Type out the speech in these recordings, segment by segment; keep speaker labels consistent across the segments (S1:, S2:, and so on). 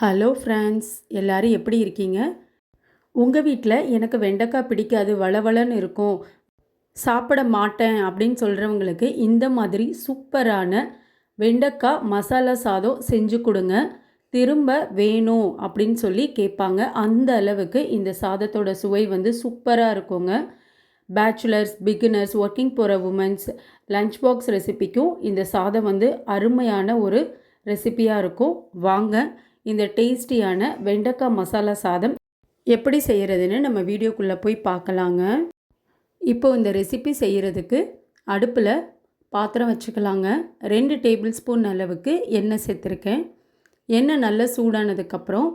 S1: Hello friends எல்லாரும் எப்படி இருக்கீங்க? உங்கள் வீட்டில் எனக்கு வெண்டைக்காய் பிடிக்காது வளவளன்னு இருக்கும். சாப்பிட மாட்டேன் அப்படின்னு சொல்கிறவங்களுக்கு இந்த மாதிரி சூப்பரான வெண்டைக்காய் மசாலா சாதம் செஞ்சு கொடுங்க. திரும்ப வேணும் அப்படின்னு சொல்லி கேட்பாங்க. அந்த அளவுக்கு இந்த சாதத்தோட சுவை வந்து சூப்பராக இருக்குங்க. பேச்சுலர்ஸ் பிகினர்ஸ் ஒர்க்கிங் போகிற உமன்ஸ் லஞ்ச் பாக்ஸ் ரெசிபிக்கும் இந்த சாதம் வந்து அருமையான ஒரு ரெசிபியாக இருக்கும். வாங்க இந்த டேஸ்டியான வெண்டைக்காய் மசாலா சாதம் எப்படி செய்கிறதுன்னு நம்ம வீடியோக்குள்ளே போய் பார்க்கலாங்க. இப்போ இந்த ரெசிபி செய்கிறதுக்கு அடுப்பில் பாத்திரம் வச்சுக்கலாங்க. ரெண்டு டேபிள் ஸ்பூன் அளவுக்கு எண்ணெய் சேர்த்துருக்கேன். எண்ணெய் நல்லா சூடானதுக்கப்புறம்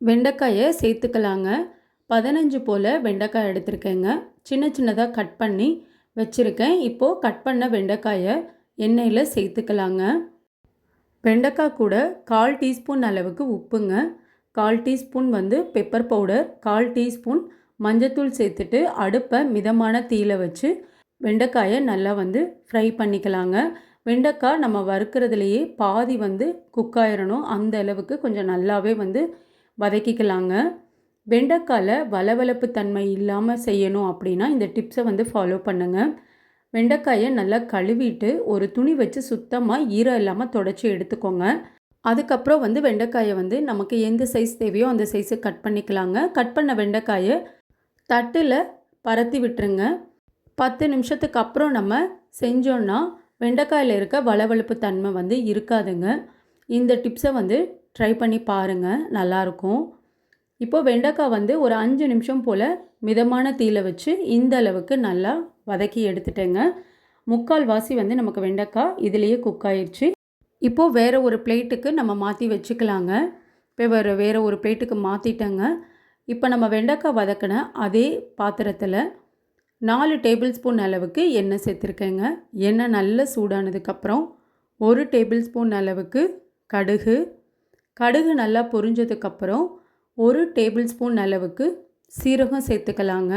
S1: வெண்டைக்காயை சேர்த்துக்கலாங்க. பதினஞ்சு போல் வெண்டைக்காய் எடுத்திருக்கேங்க. சின்ன சின்னதாக கட் பண்ணி வச்சுருக்கேன். இப்போது கட் பண்ண வெண்டைக்காயை எண்ணெயில் சேர்த்துக்கலாங்க. வெண்டைக்காய் கூட கால் டீஸ்பூன் அளவுக்கு உப்புங்க. கால் டீஸ்பூன் வந்து பெப்பர் பவுடர் கால் டீஸ்பூன் மஞ்சத்தூள் சேர்த்துட்டு அடுப்பை மிதமான தீயில வச்சு வெண்டைக்காயை நல்லா வந்து ஃப்ரை பண்ணிக்கலாங்க. வெண்டைக்காய் நம்ம வறுக்கிறதுலையே பாதி வந்து குக் ஆயிடணும் அந்த அளவுக்கு கொஞ்சம் நல்லாவே வந்து வதக்கிக்கலாங்க. வெண்டைக்காயில் வளவளப்பு தன்மை இல்லாமல் செய்யணும் அப்படின்னா இந்த டிப்ஸை வந்து ஃபாலோ பண்ணுங்கள் வெண்டைக்காயை நல்லா கழுவிட்டு ஒரு துணி வச்சு சுத்தமாக ஈரம் இல்லாமல் தொடச்சி எடுத்துக்கோங்க. அதுக்கப்புறம் வந்து வெண்டைக்காயை வந்து நமக்கு எந்த சைஸ் தேவையோ அந்த சைஸை கட் பண்ணிக்கலாங்க. கட் பண்ண வெண்டைக்காயை தட்டில் பரத்தி விட்டுருங்க. பத்து நிமிஷத்துக்கு அப்புறம் நம்ம செஞ்சோன்னா வெண்டைக்காயில் இருக்க வளவழுப்பு தன்மை வந்து இருக்காதுங்க. இந்த டிப்ஸை வந்து ட்ரை பண்ணி பாருங்கள் நல்லாயிருக்கும் இப்போ வெண்டைக்காய் வந்து ஒரு அஞ்சு நிமிஷம் போல் மிதமான தீயில வச்சு இந்த அளவுக்கு நல்லா வதக்கி எடுத்துட்டேங்க. முக்கால் வாசி வந்து நமக்கு வெண்டைக்காய் இதுலேயே குக் ஆயிடுச்சு இப்போது வேறு ஒரு பிளேட்டுக்கு நம்ம மாற்றி வச்சுக்கலாங்க. இப்போ வேறு வேறு ஒரு பிளேட்டுக்கு மாற்றிட்டேங்க இப்போ நம்ம வெண்டைக்காய் வதக்கின அதே பாத்திரத்தில் நாலு டேபிள் ஸ்பூன் அளவுக்கு எண்ணெய் சேர்த்துருக்கேங்க. எண்ணெய் நல்லா சூடானதுக்கப்புறம் ஒரு டேபிள் ஸ்பூன் அளவுக்கு கடுகு. கடுகு நல்லா பொரிஞ்சதுக்கப்புறம் ஒரு டேபிள் ஸ்பூன் அளவுக்கு சீரகம் சேர்த்துக்கலாங்க.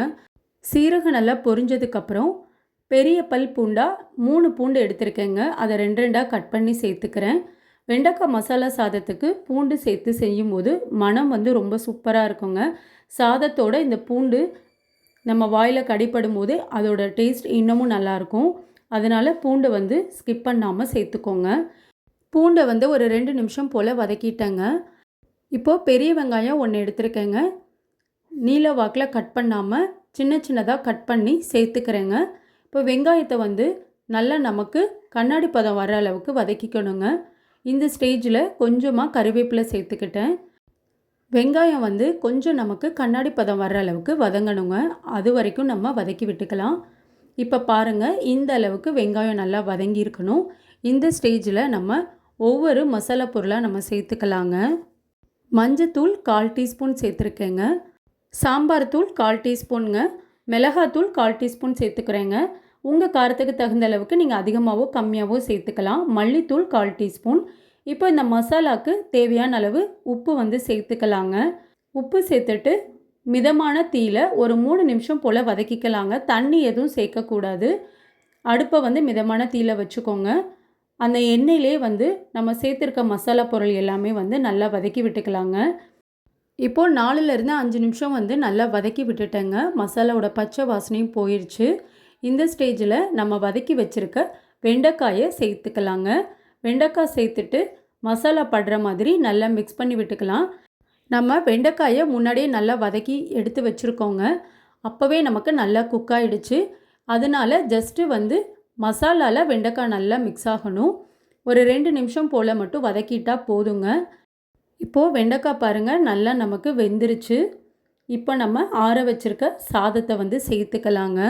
S1: சீரகம் நல்லா பொரிஞ்சதுக்கப்புறம் பெரிய பல் பூண்டாக மூணு பூண்டு எடுத்திருக்கேங்க. அதை ரெண்டு ரெண்டாக கட் பண்ணி சேர்த்துக்கிறேன். வெண்டைக்காய் மசாலா சாதத்துக்கு பூண்டு சேர்த்து செய்யும் போது மனம் வந்து ரொம்ப சூப்பராக இருக்குங்க. சாதத்தோட இந்த பூண்டு நம்ம வாயில் கடிப்படும் போது அதோட டேஸ்ட் இன்னமும் நல்லாயிருக்கும் அதனால் பூண்டை வந்து ஸ்கிப் பண்ணாமல் சேர்த்துக்கோங்க. பூண்டை வந்து ஒரு ரெண்டு நிமிஷம் போல் வதக்கிட்டேங்க. இப்போது பெரிய வெங்காயம் ஒன்று எடுத்திருக்கேங்க. நீல வாக்கில் கட் பண்ணாமல் சின்ன சின்னதாக கட் பண்ணி சேர்த்துக்கிறேங்க. இப்போ வெங்காயத்தை வந்து நல்லா நமக்கு கண்ணாடி பதம் வர அளவுக்கு வதக்கிக்கணுங்க. இந்த ஸ்டேஜில் கொஞ்சமாக கருவேப்பிலை சேர்த்துக்கிட்டேன். வெங்காயம் வந்து கொஞ்சம் நமக்கு கண்ணாடி பதம் வர அளவுக்கு வதங்கணுங்க. அது வரைக்கும் நம்ம வதக்கி விட்டுக்கலாம். இப்போ பாருங்கள் இந்த அளவுக்கு வெங்காயம் நல்லா வதங்கியிருக்கணும் இந்த ஸ்டேஜில் நம்ம ஒவ்வொரு மசாலா பொருளாக நம்ம சேர்த்துக்கலாங்க. மஞ்சத்தூள் கால் டீஸ்பூன் சேர்த்துருக்கேங்க. சாம்பார் தூள் கால் டீஸ்பூனுங்க. மிளகாத்தூள் கால் டீஸ்பூன் சேர்த்துக்கிறேங்க. உங்கள் காரத்துக்கு தகுந்த அளவுக்கு நீங்கள் அதிகமாகவோ கம்மியாகவோ சேர்த்துக்கலாம். மல்லித்தூள் கால் டீஸ்பூன். இப்போ இந்த மசாலாவுக்கு தேவையான அளவு உப்பு வந்து சேர்த்துக்கலாங்க. உப்பு சேர்த்துட்டு மிதமான தீயில் ஒரு மூணு நிமிஷம் போல் வதக்கிக்கலாங்க. தண்ணி எதுவும் சேர்க்கக்கூடாது. அடுப்பை வந்து மிதமான தீயில் வச்சுக்கோங்க. அந்த எண்ணெயிலே வந்து நம்ம சேர்த்துருக்க மசாலா பொருள் எல்லாமே வந்து நல்லா வதக்கி விட்டுக்கலாங்க. இப்போது நாலுலேருந்து அஞ்சு நிமிஷம் வந்து நல்லா வதக்கி விட்டுட்டேங்க. மசாலாவோட பச்சை வாசனையும் போயிடுச்சு இந்த ஸ்டேஜில் நம்ம வதக்கி வச்சுருக்க வெண்டைக்காயை சேர்த்துக்கலாங்க. வெண்டைக்காய் சேர்த்துட்டு மசாலா படுற மாதிரி நல்லா மிக்ஸ் பண்ணி விட்டுக்கலாம். நம்ம வெண்டைக்காயை முன்னாடியே நல்லா வதக்கி எடுத்து வச்சுருக்கோங்க. அப்போவே நமக்கு நல்லா குக் ஆகிடுச்சு அதனால ஜஸ்ட்டு வந்து மசாலாவில் வெண்டைக்காய் நல்லா மிக்ஸ் ஆகணும். ஒரு ரெண்டு நிமிஷம் போல் மட்டும் வதக்கிட்டால் போதுங்க. இப்போது வெண்டைக்காய் பாருங்கள் நல்லா நமக்கு வெந்துருச்சு. இப்போ நம்ம ஆற வச்சுருக்க சாதத்தை வந்து சேர்த்துக்கலாங்க.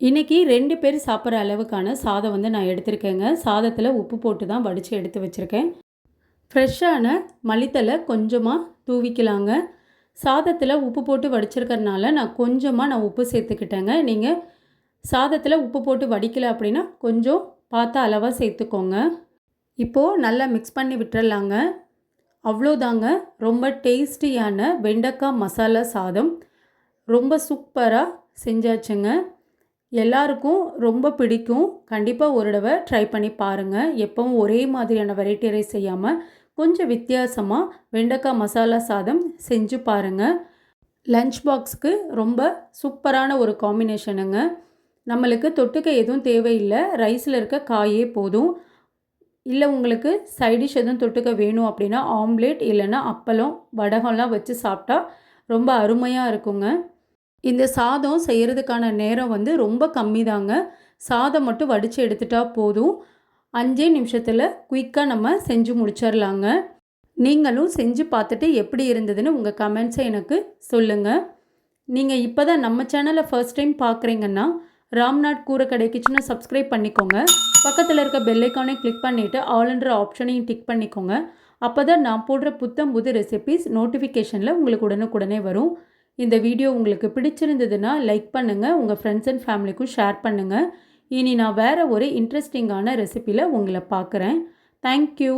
S1: இன்றைக்கி ரெண்டு பேர் சாப்பிட்ற அளவுக்கான சாதம் வந்து நான் எடுத்திருக்கேங்க. சாதத்தில் உப்பு போட்டு தான் வடித்து எடுத்து வச்சுருக்கேன். ஃப்ரெஷ்ஷான மளித்தலை கொஞ்சமாக தூவிக்கலாங்க. சாதத்தில் உப்பு போட்டு வடிச்சிருக்கறனால நான் கொஞ்சமாக நான் உப்பு சேர்த்துக்கிட்டேங்க. நீங்கள் சாதத்தில் உப்பு போட்டு வடிக்கல அப்படின்னா கொஞ்சம் பார்த்து அளவாக சேர்த்துக்கோங்க. இப்போது நல்லா மிக்ஸ் பண்ணி விட்டுறலாங்க. அவ்வளோதாங்க. ரொம்ப டேஸ்டியான வெண்டைக்காய் மசாலா சாதம். ரொம்ப சூப்பராக செஞ்சாச்சுங்க. எல்லாருக்கும் ரொம்ப பிடிக்கும். கண்டிப்பாக ஒரு தடவை ட்ரை பண்ணி பாருங்கள் எப்பவும் ஒரே மாதிரியான வெரைட்டி ரைஸ் செய்யாமல் கொஞ்சம் வித்தியாசமாக வெண்டைக்காய் மசாலா சாதம் செஞ்சு பாருங்கள் லஞ்ச் பாக்ஸுக்கு ரொம்ப சூப்பரான ஒரு காம்பினேஷனுங்க நம்மளுக்கு தொட்டுக்க எதுவும் தேவையில்லை. ரைஸில் இருக்க காயே போதும். இல்லை உங்களுக்கு சைடிஷ் எதுவும் தொட்டுக்க வேணும் அப்படின்னா ஆம்லேட் இல்லைன்னா அப்பளம் வடகம்லாம் வச்சு சாப்பிட்டா ரொம்ப அருமையாக இருக்குங்க. இந்த சாதம் செய்கிறதுக்கான நேரம் வந்து ரொம்ப கம்மி தாங்க சாதம் மட்டும் வடித்து எடுத்துட்டா போதும். அஞ்சே நிமிஷத்தில் குயிக்காக நம்ம செஞ்சு முடிச்சிடலாங்க நீங்களும் செஞ்சு பார்த்துட்டு எப்படி இருந்ததுன்னு உங்கள் கமெண்ட்ஸை எனக்கு சொல்லுங்கள் நீங்கள் இப்போ தான் நம்ம சேனலை ஃபர்ஸ்ட் டைம் பார்க்குறீங்கன்னா ராம்நாட் கூரக்கடை கிச்சனை சப்ஸ்கிரைப் பண்ணிக்கோங்க. பக்கத்தில் இருக்க பெல்லைக்கானே கிளிக் பண்ணிவிட்டு ஆல்ன்ற ஆப்ஷனையும் டிக் பண்ணிக்கோங்க. அப்போ தான் நான் போடுற புத்தம் புது ரெசிபீஸ் நோட்டிஃபிகேஷனில் உங்களுக்கு உடனுக்குடனே வரும். இந்த வீடியோ உங்களுக்கு பிடிச்சிருந்ததுன்னா லைக் பண்ணுங்கள் உங்கள் ஃப்ரெண்ட்ஸ் அண்ட் ஃபேமிலிக்கும் ஷேர் பண்ணுங்கள் இனி நான் வேறு ஒரு இன்ட்ரெஸ்டிங்கான ரெசிப்பியில் உங்களை பார்க்குறேன். தேங்க்யூ